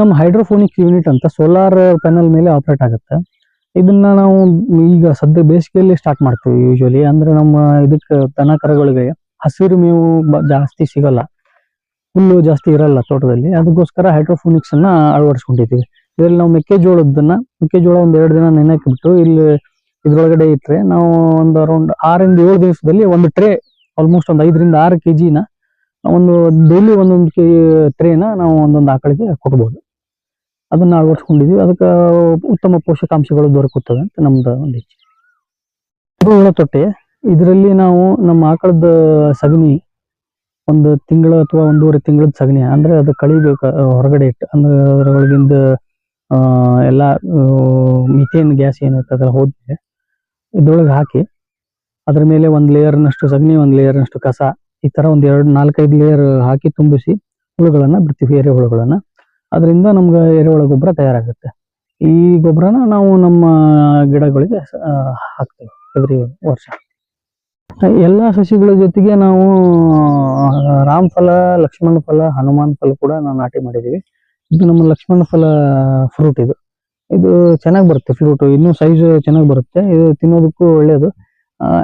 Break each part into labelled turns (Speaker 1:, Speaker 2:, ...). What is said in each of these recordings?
Speaker 1: ನಮ್ಮ hydroponic unit ಅಂತ solar panel ಮೇಲೆ ಆಪರೇಟ್ ಆಗುತ್ತೆ. ಇದನ್ನ ನಾವು ಈಗ ಸದ್ಯ ಬೇಸಿಗೆಯಲ್ಲಿ ಸ್ಟಾರ್ಟ್ ಮಾಡ್ತೀವಿ ಯೂಶುವಲಿ ಅಂದ್ರೆ ನಮ್ಮ ಇದಕ್ಕೆ ದನ ಕರಗಳಿಗೆ ಹಸಿರು ಮೇವು ಜಾಸ್ತಿ ಸಿಗಲ್ಲ. ಹುಲ್ಲು ಜಾಸ್ತಿ ಇರಲ್ಲ ತೋಟದಲ್ಲಿ. ಅದಕ್ಕೋಸ್ಕರ ಹೈಡ್ರೋಫೋನಿಕ್ಸ್ ಅನ್ನ ಅಳವಡಿಸ್ಕೊಂಡಿದ್ದೀವಿ. ಇದರಲ್ಲಿ ನಾವು ಮೆಕ್ಕೆಜೋಳದನ್ನ ಮೆಕ್ಕೆಜೋಳ ಒಂದ್ ಎರಡು ದಿನ ನೆನೆಕ್ ಬಿಟ್ಟು ಇಲ್ಲಿ ಇದ್ರೊಳಗಡೆ ಇಟ್ಟರೆ ನಾವು ಒಂದು ಅರೌಂಡ್ ಆರಿಂದ ಏಳು ದಿವಸದಲ್ಲಿ ಒಂದು ಟ್ರೇ ಆಲ್ಮೋಸ್ಟ್ ಒಂದು ಐದರಿಂದ ಆರು ಕೆಜಿನ ಒಂದು ಡೈಲಿ ಒಂದೊಂದು ಕೆ ಟ್ರೇನ ನಾವು ಒಂದೊಂದು ಆಕಳಿಗೆ ಕೊಡ್ಬೋದು. ಅದನ್ನ ಅಳವಡಿಸ್ಕೊಂಡಿದ್ವಿ. ಅದಕ್ಕೆ ಉತ್ತಮ ಪೋಷಕಾಂಶಗಳು ದೊರಕುತ್ತವೆ ಅಂತ ನಮ್ದು ಒಂದು ಹುಳ ತೊಟ್ಟೆ. ಇದರಲ್ಲಿ ನಾವು ನಮ್ಮ ಆಕಳದ ಸಗಣಿ ಒಂದು ತಿಂಗಳ ಅಥವಾ ಒಂದೂವರೆ ತಿಂಗಳದ ಸಗಣಿ, ಅಂದ್ರೆ ಅದು ಕಳಿಬೇಕು ಹೊರಗಡೆ ಇಟ್ಟು, ಅಂದ್ರೆ ಅದರೊಳಗಿಂದ ಎಲ್ಲ ಮಿಥೇನ್ ಗ್ಯಾಸ್ ಏನೈತೆ ಅದ್ರ ಹೋದ್ಮೇಲೆ ಇದ್ರೊಳಗೆ ಹಾಕಿ, ಅದ್ರ ಮೇಲೆ ಒಂದ್ ಲೇಯರ್ನಷ್ಟು ಸಗಣಿ, ಒಂದ್ ಲೇಯರ್ನಷ್ಟು ಕಸ, ಈ ತರ ಒಂದ್ ಎರಡು ನಾಲ್ಕೈದು ಲೇಯರ್ ಹಾಕಿ ತುಂಬಿಸಿ ಹುಳುಗಳನ್ನ ಬಿಡ್ತೀವಿ ಎರೆಹುಳುಗಳನ್ನ ಅದರಿಂದ ನಮ್ಗೆ ಎರೆಹುಳ ಗೊಬ್ಬರ ತಯಾರಾಗುತ್ತೆ. ಈ ಗೊಬ್ಬರನ ನಾವು ನಮ್ಮ ಗಿಡಗಳಿಗೆ ಹಾಕ್ತೀವಿ every ವರ್ಷ. ಎಲ್ಲ ಸಸಿಗಳ ಜೊತೆಗೆ ನಾವು ರಾಮ್ ರಾಮಫಲ ಲಕ್ಷ್ಮಣ ಫಲ, ಹನುಮಾನ್ ಫಲ ಕೂಡ ನಾವು ನಾಟಿ ಮಾಡಿದೀವಿ ಇದು ನಮ್ಮ ಲಕ್ಷ್ಮಣ ಫಲ ಫ್ರೂಟ್ ಇದು. ಇದು ಚೆನ್ನಾಗಿ ಬರುತ್ತೆ ಫ್ರೂಟ್ ಇನ್ನೂ ಸೈಜ್ ಚೆನ್ನಾಗಿ ಬರುತ್ತೆ. ಇದು ತಿನ್ನೋದಕ್ಕೂ ಒಳ್ಳೆಯದು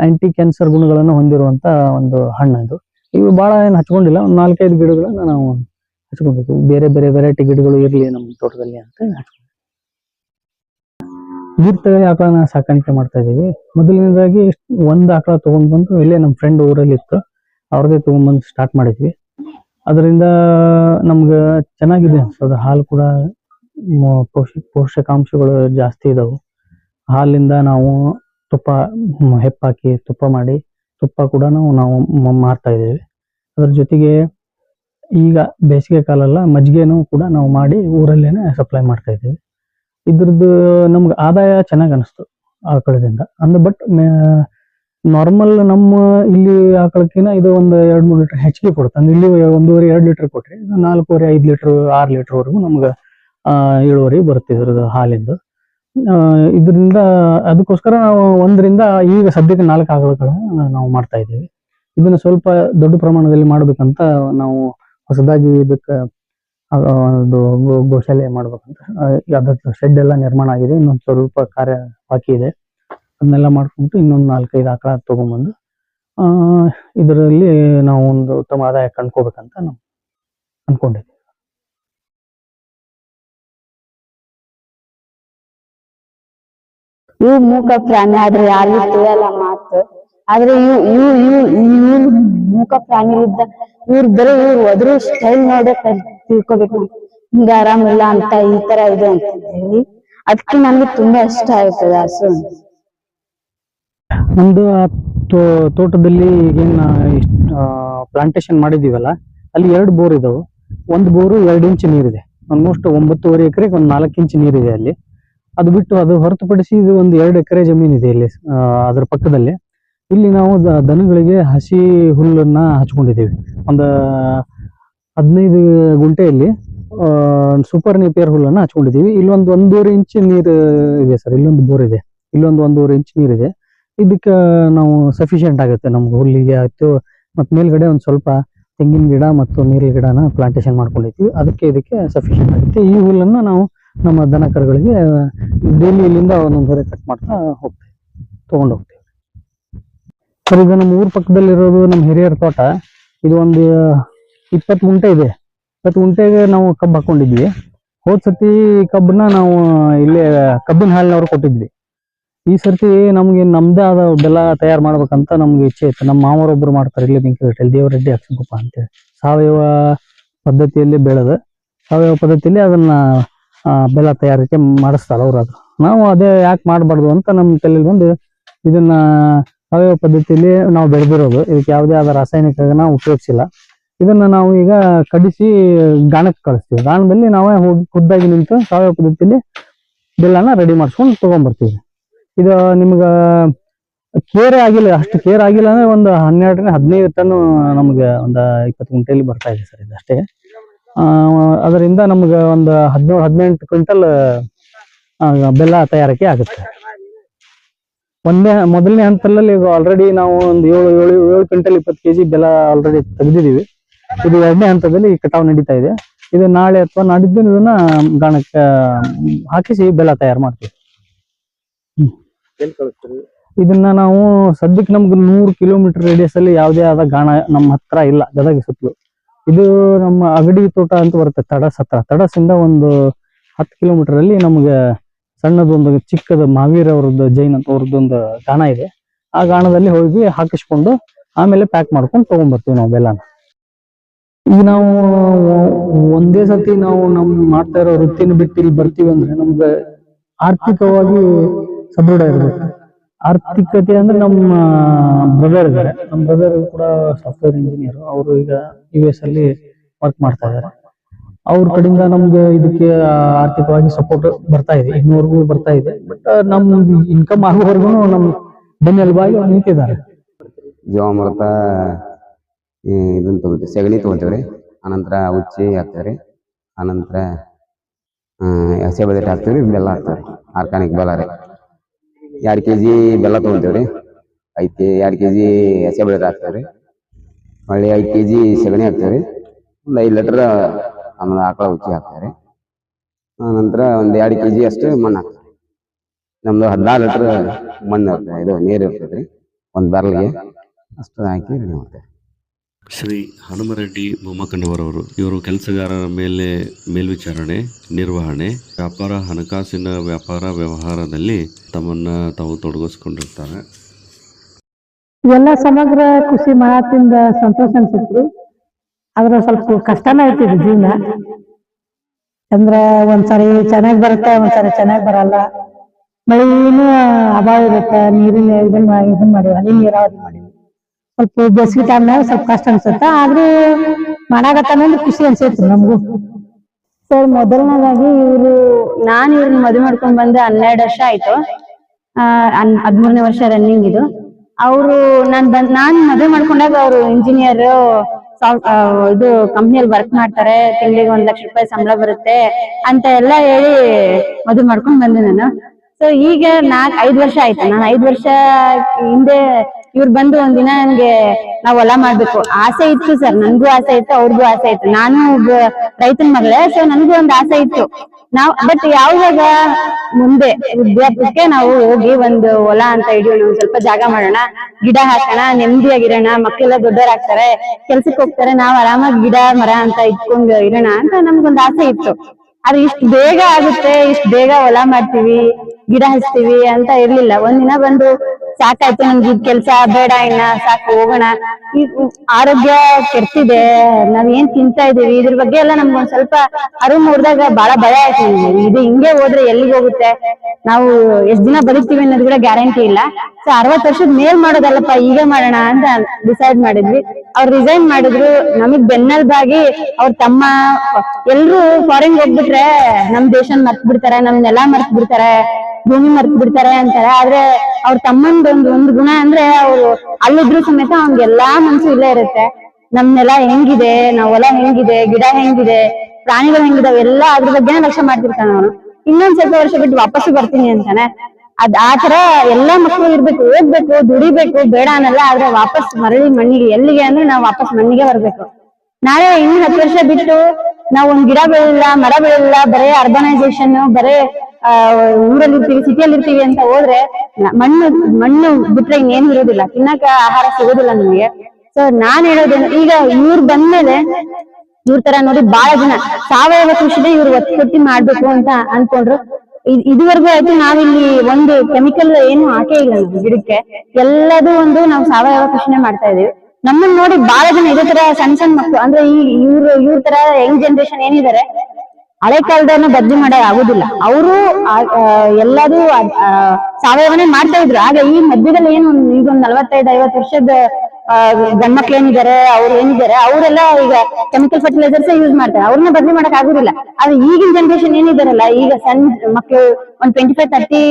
Speaker 1: ಆಂಟಿ ಕ್ಯಾನ್ಸರ್ ಗುಣಗಳನ್ನು ಹೊಂದಿರುವಂತ ಒಂದು ಹಣ್ಣು ಇದು. ಇವು ಬಹಳ ಏನು ಹಚ್ಕೊಂಡಿಲ್ಲ, ಒಂದು ನಾಲ್ಕೈದು ಗಿಡಗಳನ್ನ ನಾವು ಹಚ್ಕೊಂಡಿದ್ವಿ ಬೇರೆ ಬೇರೆ ವೆರೈಟಿ ಗಿಡಗಳು ಇರಲಿ ನಮ್ಮ ತೋಟದಲ್ಲಿ ಅಂತ ಹಚ್ಕೊಂಡಿದ್ವಿ ಆಕಳ ಆಕಳನ ಸಾಕಾಣಿಕೆ ಮಾಡ್ತಾ ಇದೀವಿ ಮೊದಲನೇದಾಗಿ ಒಂದ್ ಆಕಳ ತಗೊಂಡ್ ಬಂದು ಇಲ್ಲೇ ನಮ್ಮ ಫ್ರೆಂಡ್ ಊರಲ್ಲಿ ಇತ್ತು. ಅವ್ರದೇ ತಗೊಂಡ್ಬಂದು ಸ್ಟಾರ್ಟ್ ಮಾಡಿದ್ವಿ. ಅದರಿಂದ ನಮ್ಗೆ ಚೆನ್ನಾಗಿದೆ ಅನ್ಸೋದು. ಹಾಲು ಕೂಡ ಪೋಷಕಾಂಶಗಳು ಜಾಸ್ತಿ ಇದಾವು. ಹಾಲಿಂದ ನಾವು ತುಪ್ಪ ಹೆಪ್ಪಾಕಿ ತುಪ್ಪ ಮಾಡಿ ತುಪ್ಪ ಕೂಡ ನಾವು ನಾವು ಮಾರ್ತಾ ಇದ್ದೇವೆ. ಅದ್ರ ಜೊತೆಗೆ ಈಗ ಬೇಸಿಗೆ ಕಾಲಲ್ಲ, ಮಜ್ಜಿಗೆನೂ ಕೂಡ ನಾವು ಮಾಡಿ ಊರಲ್ಲೇನೆ ಸಪ್ಲೈ ಮಾಡ್ತಾ ಇದ್ದೀವಿ. ಇದ್ರದ್ದು ನಮ್ಗೆ ಆದಾಯ ಚೆನ್ನಾಗಿ ಅನಿಸ್ತು ಆಕಳದಿಂದ ಅಂದ್ರೆ ಬಟ್ ನಾರ್ಮಲ್ ನಮ್ಮ ಇಲ್ಲಿ ಆಕಳಕ್ಕಿನ ಇದು ಒಂದು ಎರಡ್ ಮೂರು ಲೀಟರ್ ಹೆಚ್ಚಿಗೆ ಕೊಡುತ್ತೆ. ಅಂದ್ರೆ ಇಲ್ಲಿ ಒಂದೂವರೆ, ಎರಡು ಲೀಟರ್ ಕೊಟ್ರಿ ನಾಲ್ಕೂವರೆ, ಐದು ಲೀಟರ್ ಆರು ಲೀಟರ್ ವರೆಗೂ ನಮ್ಗೆ ಇಳುವರಿ ಬರುತ್ತೆ ಇದ್ರದ್ದು ಹಾಲಿಂದು. ಇದರಿಂದ ಅದಕ್ಕೋಸ್ಕರ ನಾವು ಒಂದರಿಂದ ಈಗ ಸದ್ಯಕ್ಕೆ ನಾಲ್ಕು ಆಕಳುಗಳನ್ನ ನಾವು ಮಾಡ್ತಾ ಇದ್ದೀವಿ. ಇದನ್ನ ಸ್ವಲ್ಪ ದೊಡ್ಡ ಪ್ರಮಾಣದಲ್ಲಿ ಮಾಡಬೇಕಂತ ನಾವು ಹೊಸದಾಗಿ ಇದಕ್ಕೆ ಒಂದು ಗೋಶಾಲೆ ಮಾಡ್ಬೇಕಂತ. ಅದ್ರ ಶೆಡ್ ಎಲ್ಲ ನಿರ್ಮಾಣ ಆಗಿದೆ, ಇನ್ನೊಂದು ಸ್ವಲ್ಪ ಕಾರ್ಯ ಬಾಕಿ ಇದೆ. ಅದನ್ನೆಲ್ಲ ಮಾಡ್ಕೊಂಡ್ಬಿಟ್ಟು ಇನ್ನೊಂದು ನಾಲ್ಕೈದು ಆಕಳ ತಗೊಂಡ್ಬಂದು, ಆ, ಇದರಲ್ಲಿ ನಾವು ಒಂದು ಉತ್ತಮ ಆದಾಯ ಕಂಡ್ಕೋಬೇಕಂತ ನಾವು ಅನ್ಕೊಂಡಿದ್ದೀವಿ.
Speaker 2: ಇವು ಮೂಕ ಪ್ರಾಣಿ ಆದ್ರೆ ಯಾರಿಗೂ ತಿಳಿಯಲ್ಲ ಮಾತು. ಆದ್ರೆ ಇವ್ ಇವ್ ಇವ್ ಇವ್ ಮೂಕ ಪ್ರಾಣಿ ಇದ್ದ ಇವ್ರ ಬರೀ ಇವ್ರ ಒದ್ರು ಸ್ಟೈಲ್ ನೋಡೇ ತಿಳ್ಕೊಬೇಕು. ಹಿಂಗ ಆರಾಮಿಲ್ಲ ಅಂತ ಈ ತರ ಇದೆ ಅಂತ ಹೇಳಿ. ಅದಕ್ಕೆ ನನ್ಗೆ ತುಂಬಾ ಇಷ್ಟ ಆಯ್ತದ ಹಸು
Speaker 1: ನಮ್ದು ತೋಟದಲ್ಲಿ ಈಗೇನ್ ಪ್ಲಾಂಟೇಶನ್ ಮಾಡಿದೀವಲ್ಲ, ಅಲ್ಲಿ ಎರಡು ಬೋರ್ ಇದಾವೆ. ಒಂದು ಬೋರು ಎರಡು ಇಂಚ್ ನೀರಿದೆ. ಆಲ್ಮೋಸ್ಟ್ ಒಂಬತ್ತುವರೆ ಎಕರೆಗೆ ಒಂದು ನಾಲ್ಕು ಇಂಚ್ ನೀರಿದೆ ಅಲ್ಲಿ. ಅದು ಬಿಟ್ಟು ಅದು ಹೊರತುಪಡಿಸಿ ಇದು ಒಂದು ಎರಡು ಎಕರೆ ಜಮೀನ್ ಇದೆ ಇಲ್ಲಿ ಅದರ ಅದ್ರ ಪಕ್ಕದಲ್ಲಿ. ಇಲ್ಲಿ ನಾವು ದನಗಳಿಗೆ ಹಸಿ ಹುಲ್ಲನ್ನ ಹಚ್ಕೊಂಡಿದ್ದೀವಿ. ಒಂದು ಹದಿನೈದು ಗುಂಟೆಯಲ್ಲಿ ಸೂಪರ್ ನೇಪಿಯರ್ ಹುಲ್ಲನ್ನ ಹಚ್ಕೊಂಡಿದ್ದೀವಿ. ಇಲ್ಲೊಂದು ಒಂದೂವರೆ ಇಂಚ್ ನೀರು ಇದೆ ಸರ್, ಇಲ್ಲೊಂದು ಬೋರ್ ಇದೆ. ಇಲ್ಲೊಂದು ಒಂದೂವರೆ ಇಂಚ್ ನೀರಿದೆ ಇದಕ್ಕೆ ನಾವು ಸಫಿಶಿಯೆಂಟ್ ಆಗುತ್ತೆ ನಮ್ಗೆ ಹುಲ್ಲಿಗೆ ಆಯ್ತು. ಮತ್ತು ಮೇಲ್ಗಡೆ ಒಂದು ಸ್ವಲ್ಪ ತೆಂಗಿನ ಗಿಡ ಮತ್ತು ನೀರಿನ ಗಿಡನ ಪ್ಲಾಂಟೇಶನ್ ಮಾಡ್ಕೊಂಡಿದ್ವಿ ಅದಕ್ಕೆ ಇದಕ್ಕೆ ಸಫಿಶಿಯೆಂಟ್ ಆಗುತ್ತೆ. ಈ ಹುಲ್ಲನ್ನ ನಾವು ನಮ್ಮ ದನ ಕರುಗಳಿಗೆ ಡೈಲಿ ಇಲ್ಲಿಂದ ಒಂದೊಂದು ಕಟ್ ಮಾಡ್ತಾ ಹೋಗ್ತೀವಿ, ತೊಗೊಂಡು ಹೋಗ್ತೀವಿ. ಸರ್, ಇದು ನಮ್ಮ ಊರ್ ಪಕ್ಕದಲ್ಲಿರೋದು ನಮ್ಮ ಹಿರಿಯರ ತೋಟ. ಇದು ಒಂದು ಇಪ್ಪತ್ತು ಗುಂಟೆ ಇದೆ. ಇಪ್ಪತ್ತು ಗುಂಟೆಗೆ ನಾವು ಕಬ್ಬು ಹಾಕೊಂಡಿದ್ವಿ. ಹೋದ್ ಸರ್ತಿ ಕಬ್ಬನ್ನ ನಾವು ಇಲ್ಲೇ ಕಬ್ಬಿನ ಹಾಲಿನವ್ರು ಕೊಟ್ಟಿದ್ವಿ. ಈ ಸರ್ತಿ ನಮ್ಗೆ ನಮ್ದೇ ಆದ ಬೆಲ್ಲ ತಯಾರು ಮಾಡ್ಬೇಕಂತ ನಮ್ಗೆ ಇಚ್ಛೆ ಇತ್ತು. ನಮ್ಮ ಮಾವರೊಬ್ರು ಮಾಡ್ತಾರೆ, ಇಲ್ಲಿ ಬೆಂಕಿ ದೇವರೆಡ್ಡಿ ಅಕ್ಷಗುಪ್ಪ ಅಂತೇಳಿ ಸಾವಯವ ಪದ್ಧತಿಯಲ್ಲಿ ಬೆಳೆದ, ಸಾವಯವ ಪದ್ಧತಿಯಲ್ಲಿ ಅದನ್ನ ಬೆಲ್ಲ ತಯಾರಿಕೆ ಮಾಡಿಸ್ತಾರೆ ಅವ್ರು ಅದು ನಾವು ಅದೇ ಯಾಕೆ ಮಾಡಬಾರ್ದು ಅಂತ ನಮ್ಮ ತಲೆಯಲ್ಲಿ ಬಂದು ಇದನ್ನ ಸಾವಯವ ಪದ್ಧತಿಯಲ್ಲಿ ನಾವು ಬೆಳೆದಿರೋದು. ಇದಕ್ಕೆ ಯಾವುದೇ ಆದ ರಾಸಾಯನಿಕನ ಉಪಯೋಗಿಸಿಲ್ಲ. ಇದನ್ನ ನಾವು ಈಗ ಕಡಿಸಿ ಗಾಣಕ್ಕೆ ಕಳಿಸ್ತೀವಿ. ಗಾಣದಲ್ಲಿ ನಾವೇ ಹೋಗಿ ಖುದ್ದಾಗಿ ನಿಂತು ಸಾವಯವ ಪದ್ಧತಿಯಲ್ಲಿ ಬೆಲ್ಲನ ರೆಡಿ ಮಾಡಿಸ್ಕೊಂಡು ತಗೊಂಡ್ಬರ್ತೀವಿ ಇದು ನಿಮ್ಗ ಕೇರ್ ಆಗಿಲ್ಲ, ಅಷ್ಟು ಕೇರ್ ಆಗಿಲ್ಲ ಅಂದ್ರೆ ಒಂದು ಹನ್ನೆರಡರಿಂದ ಹದಿನೈದು ಟನ್ ನಮ್ಗೆ ಒಂದು ಇಪ್ಪತ್ತು ಗುಂಟೆಯಲ್ಲಿ ಬರ್ತಾ ಇದೆ ಸರ್ ಇದು ಅಷ್ಟೇ. ಅದರಿಂದ ನಮ್ಗೆ ಒಂದು ಹದಿನೇಳು, ಹದಿನೆಂಟು ಕ್ವಿಂಟಲ್ ಬೆಲ್ಲ ತಯಾರಿಕೆ ಆಗುತ್ತೆ. ಒಂದೇ ಮೊದಲನೇ ಹಂತದಲ್ಲಿ ಈಗ ಆಲ್ರೆಡಿ ನಾವು ಒಂದು ಏಳು ಏಳು ಏಳು ಕ್ವಿಂಟಲ್ ಇಪ್ಪತ್ತು ಕೆಜಿ ಬೆಲ್ಲ ಆಲ್ರೆಡಿ ತೆಗೆದಿದ್ದೀವಿ. ಇದು ಎರಡನೇ ಹಂತದಲ್ಲಿ ಕಟಾವು ನಡೀತಾ ಇದೆ. ಇದು ನಾಳೆ ಅಥವಾ ನಾಡಿದ್ದು ಇದನ್ನ ಗಾಣಕ್ಕೆ ಹಾಕಿಸಿ ಬೆಲ್ಲ ತಯಾರು ಮಾಡ್ತೀವಿ. ಇದನ್ನ ನಾವು ಸದ್ಯಕ್ಕೆ ನಮ್ಗೆ ನೂರು ಕಿಲೋಮೀಟರ್ ರೇಡಿಯಸ್ ಅಲ್ಲಿ ಯಾವುದೇ ಆದ ಗಾಣ ನಮ್ಮ ಹತ್ರ ಇಲ್ಲ ಗದಗ ಸುತ್ತಲೂ. ಇದು ನಮ್ಮ ಅಗಡಿ ತೋಟ ಅಂತ ಬರುತ್ತೆ ತಡಸ್ ಹತ್ರ ತಡಸಿಂದ ಒಂದು ಹತ್ತು ಕಿಲೋಮೀಟರ್ ಅಲ್ಲಿ ನಮ್ಗೆ ಸಣ್ಣದೊಂದು ಚಿಕ್ಕದ ಮಹಾವೀರ್ ಅವ್ರದ್ದು, ಜೈನ್ ಅಂತ ಅವ್ರದ್ದೊಂದು ಗಾಣ ಇದೆ. ಆ ಗಾಣದಲ್ಲಿ ಹೋಗಿ ಹಾಕಿಸ್ಕೊಂಡು ಆಮೇಲೆ ಪ್ಯಾಕ್ ಮಾಡ್ಕೊಂಡು ತಗೊಂಡ್ಬರ್ತೀವಿ ನಾವು ಬೆಲ್ಲನ. ಈಗ ನಾವು ಒಂದೇ ಸತಿ ನಾವು ನಮ್ ಮಾಡ್ತಾ ಇರೋ ವೃತ್ತಿನ ಬಿಟ್ಟು ಇಲ್ಲಿ ಬರ್ತೀವಿ ಅಂದ್ರೆ ನಮ್ಗೆ ಆರ್ಥಿಕವಾಗಿ ಸದೃಢ ಇರ್ಬೇಕು. ಆರ್ಥಿಕತೆ ಅಂದ್ರೆ ನಮ್ಮ ಬ್ರದರ್ ಇದ್ದಾರೆ. ನಮ್ಮ ಬ್ರದರ್ ಕೂಡ ಸಾಫ್ಟ್ವೇರ್ ಇಂಜಿನಿಯರ್ ಅವರು ಈಗ ಯು ಎಸ್ ಅಲ್ಲಿ ವರ್ಕ್ ಮಾಡ್ತಾ ಇದ್ದಾರೆ. ಅವ್ರ ಕಡೆಯಿಂದ ನಮ್ಗೆ ಇದಕ್ಕೆ ಆರ್ಥಿಕವಾಗಿ ಸಪೋರ್ಟ್ ಬರ್ತಾ ಇದೆ ಇನ್ನೂವರೆಗೂ ಬರ್ತಾ ಇದೆ. ಬಟ್ ನಮ್ ಇನ್ಕಮ್ ಆಗುವವರೆಗೂ ನಮ್ ಬೆನ್ನೆಲುಬಾಗಿ ನಿಂತಿದ್ದಾರೆ.
Speaker 3: ಜೀವಾಮೃತ ಈ ಇದನ್ನ ತಗೋತೀವಿ. ಸಗಣಿ ತಗೋತೀವಿ ಆನಂತರ ಉಚ್ಚಿ ಹಾಕ್ತೇವ್ರಿ ಆನಂತರ ಅನಂತರ ಹಸೆ ಬೆಳೆ ಹಾಕ್ತೀವಿ ಬೆಲ್ಲ ಹಾಕ್ತಾವ್ರಿ ಆರ್ಗಾನಿಕ್ ಬೆಲ್ಲ ರೀ. ಎರಡು ಕೆ ಜಿ ಬೆಲ್ಲ ತೊಗೊತೀವಿ ಐತಿ ಐದು ಕೆಜಿ ಎರಡು ಕೆ ಜಿ ಹಸೆ ಬೆಳೆ ಹಾಕ್ತೇವ್ರಿ ಹೊಳ್ಳಿ ಐದು ಕೆ ಜಿ ಸಗಣಿ ಹಾಕ್ತೇವ್ರಿ ಒಂದು ಐದು ಲೀಟ್ರ್ ಆಮೇಲೆ ಆಕಳ ಉಚ್ಚಿ ಹಾಕ್ತಾರೆ. ರೀ ಆನಂತರ ಒಂದು ಎರಡು ಕೆ ಜಿ ಅಷ್ಟು ಮಣ್ಣು ಹಾಕ್ತಾರೆ. ನಮ್ದು ಹದಿನಾರು ಲೀಟ್ರ್ ಮಣ್ಣು ಇರ್ತದೆ ಇದು ನೀರು ಇರ್ತದೆ. ರೀ ಒಂದು ಬ್ಯಾರಲ್ಗೆ ಅಷ್ಟು ಹಾಕಿ ರೆಡಿ ಮಾಡ್ತಾರೆ.
Speaker 4: ಶ್ರೀ ಹನುಮರೆಡ್ಡಿ ಬೊಮ್ಮಕಂಡವರವರು ಇವರು ಕೆಲಸಗಾರರ ಮೇಲೆ ಮೇಲ್ವಿಚಾರಣೆ ನಿರ್ವಹಣೆ ವ್ಯಾಪಾರ ಹಣಕಾಸಿನ ವ್ಯಾಪಾರ ವ್ಯವಹಾರದಲ್ಲಿ ತಮ್ಮನ್ನ ತಾವು ತೊಡಗಿಸ್ಕೊಂಡಿರ್ತಾರೆ.
Speaker 5: ಇವೆಲ್ಲ ಸಮಗ್ರ ಕೃಷಿ ಮಾಡತ್ತಿಂದ ಸಂತೋಷ ಅನ್ಸತ್ರಿ ಆದ್ರ ಸ್ವಲ್ಪ ಕಷ್ಟನೇ ಐತಿದ್ ಜೀವನ. ಅಂದ್ರ ಒಂದ್ಸರಿ ಚೆನ್ನಾಗ್ ಬರುತ್ತೆ, ಒಂದ್ಸರಿ ಚೆನ್ನಾಗ್ ಬರಲ್ಲ. ಮಳೆನು ಅಭಾವ ಇರುತ್ತೆ, ನೀರಿನ ಇದನ್ನ ಮಾ- ಇದನ್ ಮಾಡಿವಿ ಹನಿ ನೀರಾವರಿ ಮಾಡಿವಿ ಸ್ವಲ್ಪ ಬೇಸಿಗೆ ಟೈಮ್ನಾಗ ಸ್ವಲ್ಪ ಕಷ್ಟ ಅನ್ಸುತ್ತ, ಆದ್ರೂ ಮಾಡಾಕತ್ತಾನಂದ್ರ ಖುಷಿ ಅನ್ಸೈತಿ ನಮಗೂ.
Speaker 2: ಸರ್, ಮೊದಲನೇದಾಗಿ ಇವ್ರು, ನಾನ್ ಇವ್ರನ್ನ ಮದುವೆ ಮಾಡ್ಕೊಂಡ್ ಬಂದೆ ಹನ್ನೆರಡು ವರ್ಷ ಆಯ್ತು. ಆ ಹದ್ಮೂರನೇ ವರ್ಷ ರನ್ನಿಂಗ್ ಇದು. ಅವರು ನಾನ್ ಬಂದ್, ನಾನ್ ಮದುವೆ ಮಾಡ್ಕೊಂಡಾಗ ಅವ್ರು ಇಂಜಿನಿಯರ್ ಇದು ಕಂಪ್ನಿಯಲ್ಲಿ ವರ್ಕ್ ಮಾಡ್ತಾರೆ, ತಿಂಗಳಿಗೆ ಒಂದ್ ಲಕ್ಷ ರೂಪಾಯಿ ಸಂಬಳ ಬರುತ್ತೆ ಅಂತ ಎಲ್ಲ ಹೇಳಿ ಮದುವೆ ಮಾಡ್ಕೊಂಡ್ ಬಂದೆ ನಾನು. ಸೊ ಈಗ ನಾಕ್ ಐದ್ ವರ್ಷ ಆಯ್ತು. ನಾನು ಐದ್ ವರ್ಷ ಹಿಂದೆ ಇವ್ರು ಬಂದು ಒಂದಿನ ನನ್ಗೆ ನಾವ್ ಹೊಲ ಮಾಡ್ಬೇಕು. ಆಸೆ ಇತ್ತು ಸರ್ ನನ್ಗೂ ಆಸೆ ಇತ್ತು, ಅವ್ರಿಗೂ ಆಸೆ ಇತ್ತು. ನಾನು ರೈತನ ಮಗಳೇ ಸೊ ನನ್ಗೂ ಒಂದ್ ಆಸೆ ಇತ್ತು. ನಾವ್ ಬಟ್ ಯಾವಾಗ ಮುಂದೆ ವೃದ್ಧಾಪ್ಯಕ್ಕೆ ನಾವು ಹೋಗಿ ಒಂದು ಹೊಲ ಅಂತ ಹಿಡಿಯೋಣ, ಒಂದ್ ಸ್ವಲ್ಪ ಜಾಗ ಮಾಡೋಣ, ಗಿಡ ಹಾಕೋಣ, ನೆಮ್ಮದಿಯಾಗಿರೋಣ ಮಕ್ಕಳೆಲ್ಲ ದೊಡ್ಡವರಾಗ್ತಾರೆ ಕೆಲ್ಸಕ್ಕೆ ಹೋಗ್ತಾರೆ, ನಾವ್ ಆರಾಮಾಗಿ ಗಿಡ, ಮರ ಅಂತ ಇಟ್ಕೊಂಡು ಇರೋಣ ಅಂತ ನಮ್ಗೊಂದ್ ಆಸೆ ಇತ್ತು. ಆದ್ರೆ ಇಷ್ಟು ಬೇಗ ಆಗುತ್ತೆ, ಇಷ್ಟು ಬೇಗ ಹೊಲ ಮಾಡ್ತೀವಿ, ಗಿಡ ಹಚ್ತೀವಿ ಅಂತ ಇರ್ಲಿಲ್ಲ. ಒಂದಿನ ಬಂದು ಸಾಕಾಯ್ತು, ನಮ್ಗೆ ಇದ್ ಕೆಲ್ಸ ಬೇಡ ಇನ್ನ, ಸಾಕು, ಹೋಗೋಣ. ಆರೋಗ್ಯ ಕೆಡ್ತಿದೆ, ನಾವ್ ಏನ್ ತಿಂತಾ ಇದೀವಿ, ಇದ್ರ ಬಗ್ಗೆ ಎಲ್ಲ ಒಂದ್ ಸ್ವಲ್ಪ ಅರಿವು ಮೂರ್ದಾಗ ಬಹಳ ಭಯ ಆಯ್ತು ಇದು ಹಿಂಗೆ ಹೋದ್ರೆ ಎಲ್ಲಿಗೆ ಹೋಗುತ್ತೆ? ನಾವು ಎಷ್ಟ್ ದಿನ ಬದುಕ್ತೀವಿ ಅನ್ನೋದು ಕೂಡ ಗ್ಯಾರಂಟಿ ಇಲ್ಲ. ಸೊ ಅರವತ್ ವರ್ಷದ ಮೇಲ್ ಮಾಡೋದಲ್ಲಪ್ಪ ಈಗ ಮಾಡೋಣ ಅಂತ ಡಿಸೈಡ್ ಮಾಡಿದ್ವಿ. ಅವ್ರು ರಿಸೈನ್ ಮಾಡಿದ್ರು. ನಮಗ್ ಬೆನ್ನೆಲ್ಬಾಗಿ ಅವ್ರ ತಮ್ಮ, ಎಲ್ರು ಫಾರಿನ್ ಹೋಗ್ಬಿಟ್ರೆ ನಮ್ ದೇಶನ್ ಮರ್ತ್ ಬಿಡ್ತಾರೆ ನಮ್ ನೆಲ ಮರ್ತ್ ಬಿಡ್ತಾರೆ ಭೂಮಿ ಮರ್ತ್ ಬಿಡ್ತಾರೆ ಅಂತಾರೆ. ಆದ್ರೆ ಅವ್ರ ತಮ್ಮಂದ್ ಒಂದು ಗುಣ ಅಂದ್ರೆ ಅವ್ರು ಅಲ್ಲಿದ್ರು ಸಮೇತ ಅವ್ನ್ಗೆಲ್ಲಾ ಮನ್ಸು ಇಲ್ಲೇ ಇರುತ್ತೆ. ನಮ್ ನೆಲ ಹೆಂಗಿದೆ, ನಾವ್ ಹೊಲ ಹೆಂಗಿದೆ, ಗಿಡ ಹೆಂಗಿದೆ, ಪ್ರಾಣಿಗಳು ಹೆಂಗಿದಾವೆ, ಎಲ್ಲಾ ಅದ್ರ ಬಗ್ಗೆನೇ ಲಕ್ಷ್ಯ ಮಾಡ್ತಿರ್ತಾನ ಅವನು. ಇನ್ನೊಂದ್ ಸ್ವಲ್ಪ ವರ್ಷ ಬಿಟ್ಟು ವಾಪಸ್ ಬರ್ತೀನಿ ಅಂತಾನೆ. ಅದ್ ಆತರ ಎಲ್ಲಾ ಮಕ್ಳು ಇರ್ಬೇಕು, ಓದ್ಬೇಕು, ದುಡಿಬೇಕು, ಬೇಡ ಅನ್ನಲ್ಲ, ಆದ್ರೆ ವಾಪಸ್ ಮರಳಿ ಮಣ್ಣಿಗೆ, ಎಲ್ಲಿಗೆ ಅಂದ್ರೆ ನಾವ್ ವಾಪಸ್ ಮಣ್ಣಿಗೆ ಬರ್ಬೇಕು. ನಾಳೆ ಇನ್ನು ಹತ್ತು ವರ್ಷ ಬಿಟ್ಟು ನಾವ್ ಒಂದ್ ಗಿಡ ಬೆಳಿಲ್ಲ ಮರ ಬೆಳಿಲ್ಲ ಬರೇ ಅರ್ಬನೈಸೇಷನ್ ಬರೇ ಊರಲ್ಲಿ ಇರ್ತೀವಿ ಸಿಟಿಯಲ್ಲಿ ಇರ್ತೀವಿ ಅಂತ ಹೋದ್ರೆ ಮಣ್ಣು ಮಣ್ಣು ಬಿಟ್ರೆ ಇನ್ನೇನು ಇರೋದಿಲ್ಲ. ತಿನ್ನಕ ಆಹಾರ ಸಿಗೋದಿಲ್ಲ ನಮ್ಗೆ. ಸೊ ನಾನ್ ಹೇಳೋದೇನು, ಈಗ ಇವ್ರು ಬಂದ್ಮೇಲೆ ಇವ್ರ ತರ ನೋಡಿ ಬಹಳ ಜನ, ಸಾವಯವ ಕೃಷಿನೇ ಇವ್ರು ಒತ್ತು ಕೊಟ್ಟಿ ಮಾಡ್ಬೇಕು ಅಂತ ಅನ್ಕೊಂಡ್ರು. ಇದುವರೆಗೂ ಆಯ್ತು ನಾವಿಲ್ಲಿ ಒಂದು ಕೆಮಿಕಲ್ ಏನು ಹಾಕೇ ಇಲ್ಲ ಗಿಡಕ್ಕೆ. ಎಲ್ಲದೂ ಒಂದು ನಾವು ಸಾವಯವ ಕೃಷಿನೇ ಮಾಡ್ತಾ ಇದೀವಿ. ನಮ್ಮನ್ನ ನೋಡಿ ಬಹಳ ಜನ ಇದೇ ತರ ಸಣ್ಣ ಸಣ್ಣ ಮಕ್ಕಳು ಅಂದ್ರೆ ಈ ಇವ್ರು ಇವ್ರ ತರ ಯಂಗ್ ಜನರೇಷನ್ ಏನಿದ್ದಾರೆ ಹಳೆ ಕಾಲದವ್ರನ್ನ ಬದ್ಲಿ ಮಾಡಕ್ ಆಗುದಿಲ್ಲ. ಅವರು ಆ, ಸಾವಯವನೇ ಮಾಡ್ತಾ ಇದ್ರು. ಆಗ ಈ ಮಧ್ಯದಲ್ಲಿ ಏನು ಈಗ ಒಂದ್ ನಲವತ್ತೈದು ಐವತ್ತು ವರ್ಷದ ಆ, ಗಂಡ್ಮಕ್ಳು ಏನಿದ್ದಾರೆ ಅವ್ರು ಏನಿದ್ದಾರೆ ಅವರೆಲ್ಲ ಈಗ ಕೆಮಿಕಲ್ ಫರ್ಟಿಲೈಸರ್ಸ್ ಯೂಸ್ ಮಾಡ್ತಾರೆ. ಅವ್ರನ್ನ ಬದಲಿ ಮಾಡಕ್ ಆಗುದಿಲ್ಲ. ಆದ್ರೆ ಈಗಿನ ಜನರೇಷನ್ ಏನಿದಾರಲ್ಲ ಈಗ ಸಣ್ಣ ಮಕ್ಳು ಒಂದ್ twenty five thirty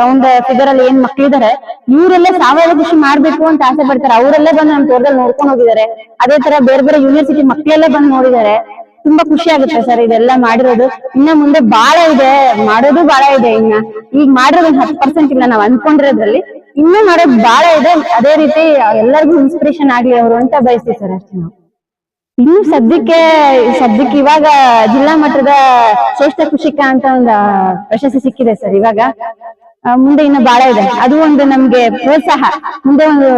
Speaker 2: round figure ಅಲ್ಲಿ ಏನ್ ಮಕ್ಳಿದಾರೆ ಇವರೆಲ್ಲ ಸಾವಯವ ಕೃಷಿ ಮಾಡ್ಬೇಕು ಅಂತ ಆಸೆ ಪಡ್ತಾರೆ. ಅವರೆಲ್ಲ ಬಂದು ನಮ್ಮ ತೋಟದಲ್ಲಿ ನೋಡ್ಕೊಂಡು ಹೋಗಿದ್ದಾರೆ. ಅದೇ ತರ ಬೇರೆ ಬೇರೆ ಯೂನಿವರ್ಸಿಟಿ ಮಕ್ಳೆಲ್ಲ ಬಂದು ನೋಡಿದ್ದಾರೆ. ತುಂಬಾ ಖುಷಿ ಆಗುತ್ತೆ ಸರ್ ಇದೆಲ್ಲ ಮಾಡಿರೋದು. ಇನ್ನ ಮುಂದೆ ಬಾಳ ಇದೆ ಮಾಡೋದು ಬಾಳ ಇದೆ ಇನ್ನ. ಈಗ ಮಾಡಿರೋದು ಹತ್ತು ಪರ್ಸೆಂಟ್ ಇಲ್ಲ ನಾವ್ ಅನ್ಕೊಂಡಿರೋದ್ರಲ್ಲಿ. ಇನ್ನೂ ಮಾಡೋದು ಬಹಳ ಇದೆ. ಅದೇ ರೀತಿ ಎಲ್ಲರಿಗೂ ಇನ್ಸ್ಪಿರೇಷನ್ ಆಗ್ಲಿ ಅವರು ಅಂತ ಬಯಸ್ತೀವಿ ಸರ್ ಅಷ್ಟೇ ನಾವು. ಇನ್ನು ಸದ್ಯಕ್ಕೆ ಸದ್ಯಕ್ಕೆ ಇವಾಗ ಜಿಲ್ಲಾ ಮಟ್ಟದ ಶ್ರೇಷ್ಠ ಕೃಷಿಕ ಅಂತ ಒಂದು ಪ್ರಶಸ್ತಿ ಸಿಕ್ಕಿದೆ ಸರ್ ಇವಾಗ. ಮುಂದೆ ಇನ್ನು ಬಹಳ ಇದೆ. ಅದು ಒಂದು ನಮ್ಗೆ ಪ್ರೋತ್ಸಾಹ. ಮುಂದೆ ಒಂದು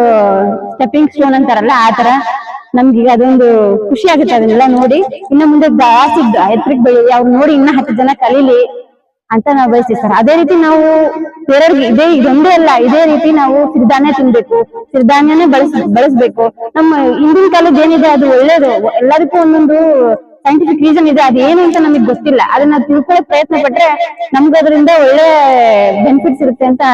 Speaker 2: ಸ್ಟೆಪ್ಪಿಂಗ್ ಸ್ಟೋನ್ ಅಂತಾರಲ್ಲ ಆತರ ತರ ನಮ್ಗೆ ಅದೊಂದು ಖುಷಿ ಆಗುತ್ತೆ ಅದನ್ನೆಲ್ಲ ನೋಡಿ. ಇನ್ನು ಮುಂದೆ ಜಾಸ್ತಿ ಎತ್ತರಕ್ಕೆ ಬೆಳಿ ಅವ್ರು ನೋಡಿ ಇನ್ನ ಹತ್ತು ಜನ ಕಲೀಲಿ. ಅಂತ ನಾವು ಬಯಸ್ತೀವಿ ಸರ್ ಅದೇ ರೀತಿ ನಾವು ಬೇರೆಯವ್ರಿಗೆ ಇದೇ ಇದೊಂದೇ ಅಲ್ಲ, ಇದೇ ರೀತಿ ನಾವು ಸಿರಿಧಾನ್ಯ ತಿನ್ಬೇಕು, ಸಿರಿಧಾನ್ಯನೇ ಬಳಸ್, ಬಳಸ್ಬೇಕು. ನಮ್ಮ ಹಿಂದಿನ ಕಾಲದ ಏನಿದೆ ಅದು ಒಳ್ಳೇದು. ಎಲ್ಲದಕ್ಕೂ ಒಂದೊಂದು ಸೈಂಟಿಫಿಕ್ ರೀಸನ್ ಇದೆ, ಅದು ಏನು ಅಂತ ನಮಗೆ ಗೊತ್ತಿಲ್ಲ. ಅದನ್ನ ತಿಳ್ಕೊಳಕ್ ಪ್ರಯತ್ನ ಪಟ್ರೆ ನಮ್ಗೆ ಅದರಿಂದ ಒಳ್ಳೆ ಬೆನಿಫಿಟ್ಸ್ ಇರುತ್ತೆ ಅಂತ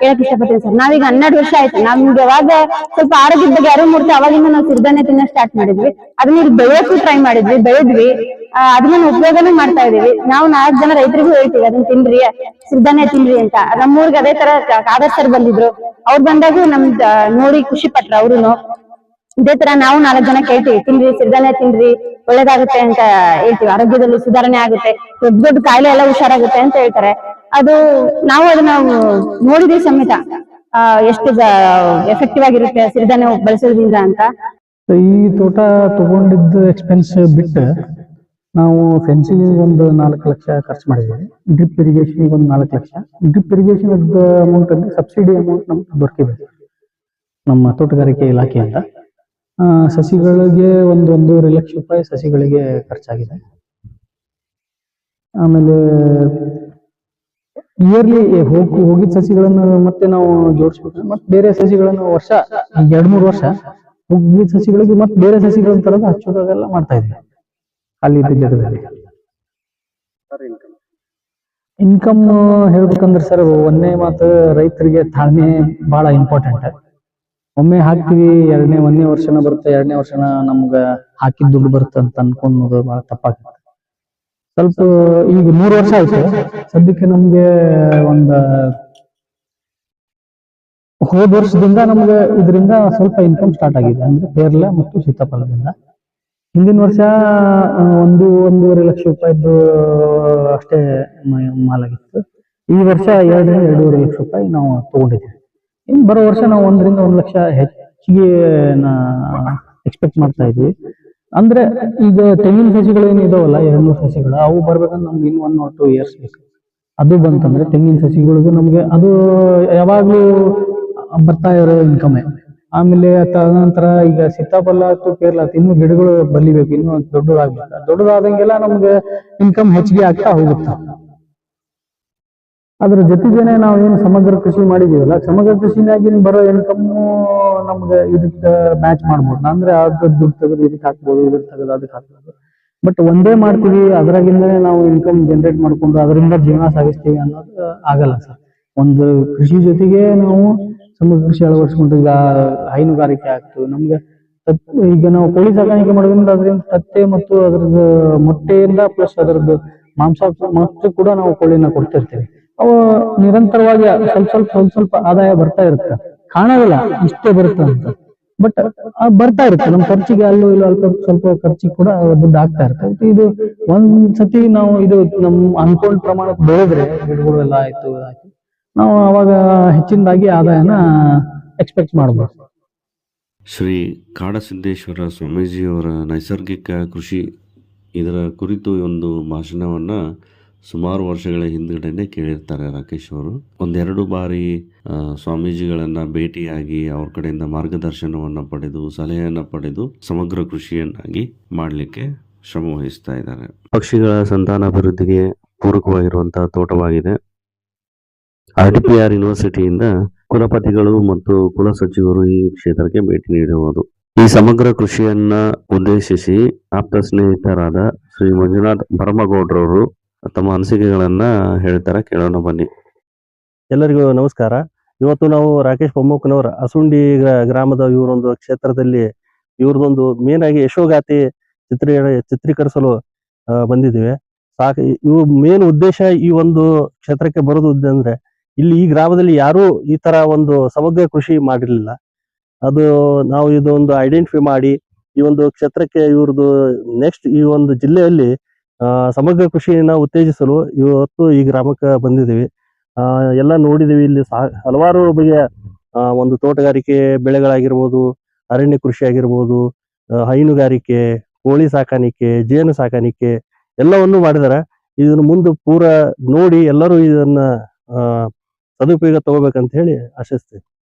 Speaker 2: ಹೇಳಕ್ ಇಷ್ಟಪಡ್ತೀನಿ ಸರ್. ನಾವೀಗ ಹನ್ನೆರಡು ವರ್ಷ ಆಯ್ತು. ನಮ್ಗೆ ಯಾವಾಗ ಸ್ವಲ್ಪ ಆರೋಗ್ಯದ ಬಗ್ಗೆ ಅರಿವು ಮೂಡ್ತಾ ಅವಾಗಿಂದ ನಾವು ಸಿರಿಧಾನ್ಯ ತಿನ್ನ ಸ್ಟಾರ್ಟ್ ಮಾಡಿದ್ವಿ. ಅದನ್ನ ಈಗ ಬೆಳೆಯೋಕ್ಕೂ ಟ್ರೈ ಮಾಡಿದ್ವಿ, ಬೆಳೆದ್ವಿ. ಅದನ್ನ ಉಪಯೋಗನೂ ಮಾಡ್ತಾ ಇದೀವಿ ನಾವು ನಾಲ್ಕು ಜನ ರೈತರಿಗೂ ಹೇಳ್ತೀವಿ, ಅದನ್ನ ತಿನ್ರಿ, ಸಿರಿಧಾನ್ಯ ತಿನ್ರಿ ಅಂತ. ನಮ್ಮೂರ್ಗೆ ಅದೇ ತರ ಕಾದರ್ ಸರ್ ಬಂದಿದ್ರು. ಅವ್ರು ಬಂದಾಗೂ ನಮ್ ನೋಡಿ ಖುಷಿ ಪಟ್ರ ಅವ್ರುನು. ಇದೇ ತರ ನಾವು ನಾಲ್ಕು ಜನ ಕೇಳ್ತೀವಿ. ತಿನ್ರಿ ಸಿರಿಧಾನ್ಯ ತಿನ್ರಿ, ಒಳ್ಳೇದಾಗುತ್ತೆ ಅಂತ ಹೇಳ್ತೀವಿ. ಆರೋಗ್ಯದಲ್ಲಿ ಸುಧಾರಣೆ ಆಗುತ್ತೆ. ದೊಡ್ಡ ದೊಡ್ಡ ಕಾಯಿಲೆ ಎಲ್ಲ ಹುಷಾರಾಗುತ್ತೆ ಅಂತ ಹೇಳ್ತಾರೆ. ಅದು ನಾವು ಅದನ್ನ ನೋಡಿದ್ರೆ ಸಮೇತ. ಎಷ್ಟು ಎಫೆಕ್ಟಿವ್ ಆಗಿರುತ್ತೆ ಸಿರಿಧಾನ್ಯ ಬಳಸೋದ್ರಿಂದ ಅಂತ.
Speaker 1: ಈ ತೋಟ ತಗೊಂಡಿದ್ದು ಎಕ್ಸ್ಪೆನ್ಸ್ ಬಿಟ್ಟು ನಾವು ಫೆನ್ಸಿಗೆ ಒಂದು ನಾಲ್ಕು ಲಕ್ಷ ಖರ್ಚು ಮಾಡಿದ್ದೀವಿ. ಡ್ರಿಪ್ ಇರಿಗೇಷನ್ ಒಂದು ನಾಲ್ಕು ಲಕ್ಷ. ಡ್ರಿಪ್ ಇರಿಗೇಷನ್ ಅಮೌಂಟ್ ಅಲ್ಲಿ ಸಬ್ಸಿಡಿ ಅಮೌಂಟ್ ನಮ್ಗೆ ದೊರಕಿದೆ. ನಮ್ಮ ತೋಟಗಾರಿಕೆ ಇಲಾಖೆಯಿಂದ. ಸಸಿಗಳಿಗೆ ಒಂದು ಒಂದೂವರೆ ಲಕ್ಷ ರೂಪಾಯಿ ಸಸಿಗಳಿಗೆ ಖರ್ಚಾಗಿದೆ. ಆಮೇಲೆ ಇಯರ್ಲಿ ಹೋಗಿ, ಹೋಗಿದ ಸಸಿಗಳನ್ನು ಮತ್ತೆ ನಾವು ಜೋಡಿಸ್ಬೇಕು. ಮತ್ತೆ ಬೇರೆ ಸಸಿಗಳನ್ನು ವರ್ಷ ಎರಡ್ ಮೂರು ವರ್ಷ ಹೋಗಿದ ಸಸಿಗಳಿಗೆ ಮತ್ತೆ ಬೇರೆ ಸಸಿಗಳನ್ನ ತರೋದು ಹಚ್ಚೋದು ಅದೆಲ್ಲ ಮಾಡ್ತಾ ಇದ್ದೆ ಅಲ್ಲಿ ಇದ್ದ ಜಾಗದಲ್ಲಿ. ಇನ್ಕಮ್ ಹೇಳ್ಬೇಕಂದ್ರೆ ಸರ್ ಒಂದೇ ಮಾತು ರೈತರಿಗೆ ತಾಳ್ಮೆ ಬಹಳ ಇಂಪಾರ್ಟೆಂಟ್ ಒಮ್ಮೆ ಹಾಕ್ತಿವಿ, ಎರಡನೇ ಒಂದನೇ ವರ್ಷನ ಬರುತ್ತೆ, ಎರಡನೇ ವರ್ಷನ ನಮ್ಗ ಹಾಕಿದ್ ದುಡ್ಡು ಬರುತ್ತೆ ಅಂತ ಅನ್ಕೊಂಡು ಬಹಳ ತಪ್ಪಾಗುತ್ತೆ ಸ್ವಲ್ಪ ಈಗ ಮೂರು ವರ್ಷ ಆಯ್ತು. ಸದ್ಯಕ್ಕೆ ನಮ್ಗೆ ಒಂದ ಹೋದ ವರ್ಷದಿಂದ ನಮ್ಗೆ ಇದರಿಂದ ಸ್ವಲ್ಪ ಇನ್ಕಮ್ ಸ್ಟಾರ್ಟ್ ಆಗಿದೆ. ಅಂದ್ರೆ ಪೇರ್ಲೆ ಮತ್ತು ಸೀತಾಫಲದಿಂದ ಹಿಂದಿನ ವರ್ಷ ಒಂದು, ಒಂದೂವರೆ ಲಕ್ಷ ರೂಪಾಯಿದ್ದು ಅಷ್ಟೇ ಮಾಲಾಗಿತ್ತು. ಈ ವರ್ಷ ಎರಡರಿಂದ ಎರಡೂವರೆ ಲಕ್ಷ ರೂಪಾಯಿ ನಾವು ತಗೊಂಡಿದ್ದೀವಿ. ಇನ್ನು ಬರೋ ವರ್ಷ ನಾವು ಒಂದರಿಂದ ಒಂದು ಲಕ್ಷ ಹೆಚ್ಚಿಗೆ ಎಕ್ಸ್ಪೆಕ್ಟ್ ಮಾಡ್ತಾ ಇದ್ವಿ. ಅಂದ್ರೆ ಈಗ ತೆಂಗಿನ ಸಸಿಗಳು ಏನು ಇದಾವಲ್ಲ ಎರಡು ಸಸಿಗಳು, ಅವು ಬರ್ಬೇಕಂದ್ರೆ ನಮ್ಗೆ in one or two years ಬೇಕು. ಅದು ಬಂತಂದ್ರೆ ತೆಂಗಿನ ಸಸಿಗಳಿಗೂ ನಮ್ಗೆ ಅದು ಯಾವಾಗ್ಲೂ ಬರ್ತಾ ಇರೋ ಇನ್ಕಮ್ ಆಮೇಲೆ ತದನಂತರ ಈಗ ಸೀತಾಫಲ, ಆಯ್ತು, ಪೇರ್ಲ ಇನ್ನು ಗಿಡಗಳು ಬಲಿಬೇಕು ಇನ್ನು ದೊಡ್ಡದಾಗ್ಬೇಕು. ದೊಡ್ಡದಾದಂಗೆಲ್ಲ ನಮ್ಗೆ ಇನ್ಕಮ್ ಹೆಚ್ಚಿಗೆ ಆಗ್ತಾ ಹೋಗುತ್ತೆ. ಅದ್ರ ಜೊತೆಗೇನೆ ನಾವು ಏನು ಸಮಗ್ರ ಕೃಷಿ ಮಾಡಿದೀವಲ್ಲ ಸಮಗ್ರ ಕೃಷಿನಾಗಿ ಬರೋ ಇನ್ಕಮ್ ನಮ್ಗೆ ಇದಕ್ಕೆ ಮ್ಯಾಚ್ ಮಾಡ್ಬೋದು. ಅಂದ್ರೆ ಅದ್ರ ದುಡ್ಡು ತೆಗೆದು ಇದಕ್ಕೆ ಹಾಕ್ಬೋದು ಇದ್ರ ತೆಗೆದು ಅದಕ್ಕೆ ಹಾಕ್ಬೋದು. ಬಟ್ ಒಂದೇ ಮಾಡ್ತೀವಿ ಅದ್ರಾಗಿಂದನೇ ನಾವು ಇನ್ಕಮ್ ಜನರೇಟ್ ಮಾಡ್ಕೊಂಡು ಅದರಿಂದ ಜೀವನ ಸಾಗಿಸ್ತೀವಿ ಅನ್ನೋದು ಆಗಲ್ಲ ಸರ್. ಒಂದು ಕೃಷಿ ಜೊತೆಗೆ ನಾವು ಸಮಗ್ರ ಕೃಷಿ ಅಳವಡಿಸ್ಕೊಂಡು ಈಗ ಹೈನುಗಾರಿಕೆ ಆಗ್ತು, ನಮ್ಗೆ ಈಗ ನಾವು ಕೋಳಿ ಸಾಕಾಣಿಕೆ ಮಾಡೋದ್ರಿಂದ ಅದರಿಂದ ತತ್ತೆ ಮತ್ತು ಅದ್ರದ್ದು ಮೊಟ್ಟೆಯಿಂದ ಪ್ಲಸ್ ಅದರದ್ದು ಮಾಂಸ ಮತ್ತು ಕೂಡ ನಾವು ಕೋಳಿನ ಕೊಡ್ತಿರ್ತೀವಿ. ಅವು ನಿರಂತರವಾಗಿ ಸ್ವಲ್ಪ ಸ್ವಲ್ಪ ಸ್ವಲ್ಪ ಸ್ವಲ್ಪ ಆದಾಯ ಬರ್ತಾ ಇರುತ್ತೆ. ಕಾಣೋದಿಲ್ಲ, ಇಷ್ಟೇ ಬರುತ್ತೆ ಅಂತ. ಬಟ್ ಬರ್ತಾ ಇರುತ್ತೆ. ನಮ್ಮ ಖರ್ಚಿಗೆ ಅಲ್ಲೂ ಇಲ್ಲ ಅಲ್ಪ ಸ್ವಲ್ಪ ಖರ್ಚಿಗೆ ಕೂಡ ದುಡ್ಡು ಆಗ್ತಾ ಇರುತ್ತೆ. ಇದು ಒಂದ್ಸತಿ ನಾವು ಇದು ನಮ್ ಅನ್ಕೊಂಡ್ ಪ್ರಮಾಣಕ್ಕೆ ಬೆಳೆದ್ರೆ ಗಿಡಗಳು ಎಲ್ಲ ಆಯ್ತು ನಾವು ಅವಾಗ ಹೆಚ್ಚಿನದಾಗಿ ಆದಾಯನ ಎಕ್ಸ್ಪೆಕ್ಟ್ ಮಾಡಬಹುದು
Speaker 4: ಶ್ರೀ ಕಾಡಸಿದ್ದೇಶ್ವರ ಸ್ವಾಮೀಜಿಯವರ ನೈಸರ್ಗಿಕ ಕೃಷಿ ಇದರ ಕುರಿತು ಒಂದು ಭಾಷಣವನ್ನು ಸುಮಾರು ವರ್ಷಗಳ ಹಿಂದ್ಗಡೆನೆ ಕೇಳಿರ್ತಾರೆ ರಾಕೇಶ್ ಅವರು. ಒಂದೆರಡು ಬಾರಿ ಸ್ವಾಮೀಜಿಗಳನ್ನು ಭೇಟಿಯಾಗಿ ಅವ್ರ ಕಡೆಯಿಂದ ಮಾರ್ಗದರ್ಶನವನ್ನು ಪಡೆದು, ಸಲಹೆಯನ್ನು ಪಡೆದು ಸಮಗ್ರ ಕೃಷಿಯನ್ನಾಗಿ ಮಾಡಲಿಕ್ಕೆ ಶ್ರಮ ವಹಿಸ್ತಾ ಇದ್ದಾರೆ. ಪಕ್ಷಿಗಳ ಸಂತಾನಾಭಿವೃದ್ಧಿಗೆ ಪೂರಕವಾಗಿರುವಂತಹ ತೋಟವಾಗಿದೆ. ಆರ್ ಟಿ ಪಿ ಆರ್ ಯೂನಿವರ್ಸಿಟಿಯಿಂದ ಕುಲಪತಿಗಳು ಮತ್ತು ಕುಲಸಚಿವರು ಈ ಕ್ಷೇತ್ರಕ್ಕೆ ಭೇಟಿ ನೀಡಬಹುದು ಈ ಸಮಗ್ರ ಕೃಷಿಯನ್ನ ಉದ್ದೇಶಿಸಿ ಆಪ್ತ ಸ್ನೇಹಿತರಾದ ಶ್ರೀ ಮಂಜುನಾಥ್ ಭರಮಗೌಡ್ರವರು ತಮ್ಮ ಅನಿಸಿಕೆಗಳನ್ನ ಹೇಳ್ತಾರೆ ಕೇಳೋಣ ಬನ್ನಿ.
Speaker 6: ಎಲ್ಲರಿಗೂ ನಮಸ್ಕಾರ. ಇವತ್ತು ನಾವು ರಾಕೇಶ್ ಬೊಮ್ಮಕ್ಕನವರ ಅಸುಂಡಿ ಗ್ರಾಮದ ಇವರೊಂದು ಕ್ಷೇತ್ರದಲ್ಲಿ ಇವ್ರದೊಂದು ಮೇನ್ ಆಗಿ ಯಶೋಗಾತಿ ಚಿತ್ರ, ಚಿತ್ರೀಕರಿಸಲು ಬಂದಿದ್ದೀವಿ. ಸಾಕು, ಇವು ಮೇನ್ ಉದ್ದೇಶ ಈ ಒಂದು ಕ್ಷೇತ್ರಕ್ಕೆ ಬರೋದು ಅಂದ್ರೆ ಇಲ್ಲಿ ಈ ಗ್ರಾಮದಲ್ಲಿ ಯಾರೂ ಈ ತರ ಒಂದು ಸಮಗ್ರ ಕೃಷಿ ಮಾಡಿರಲಿಲ್ಲ. ಅದು ನಾವು ಇದೊಂದು ಐಡೆಂಟಿಫೈ ಮಾಡಿ ಈ ಒಂದು ಕ್ಷೇತ್ರಕ್ಕೆ ಇವ್ರದ್ದು ನೆಕ್ಸ್ಟ್ ಈ ಒಂದು ಜಿಲ್ಲೆಯಲ್ಲಿ ಸಮಗ್ರ ಕೃಷಿಯನ್ನ ಉತ್ತೇಜಿಸಲು ಇವತ್ತು ಈ ಗ್ರಾಮಕ್ಕೆ ಬಂದಿದ್ದೀವಿ. ಎಲ್ಲ ನೋಡಿದೀವಿ ಇಲ್ಲಿ ಸಾ- ಹಲವಾರು ಬಗೆಯ ಒಂದು ತೋಟಗಾರಿಕೆ ಬೆಳೆಗಳಾಗಿರ್ಬೋದು, ಅರಣ್ಯ ಕೃಷಿ ಆಗಿರ್ಬೋದು ಹೈನುಗಾರಿಕೆ, ಕೋಳಿ ಸಾಕಾಣಿಕೆ, ಜೇನು ಸಾಕಾಣಿಕೆ ಎಲ್ಲವನ್ನು ಮಾಡಿದಾರೆ ಇದನ್ನ ಮುಂದೆ ಪೂರ ನೋಡಿ ಎಲ್ಲರೂ ಇದನ್ನ ಸದುಪಯೋಗ ತಗೋಬೇಕಂತ ಹೇಳಿ ಆಶಿಸ್ತೀನಿ.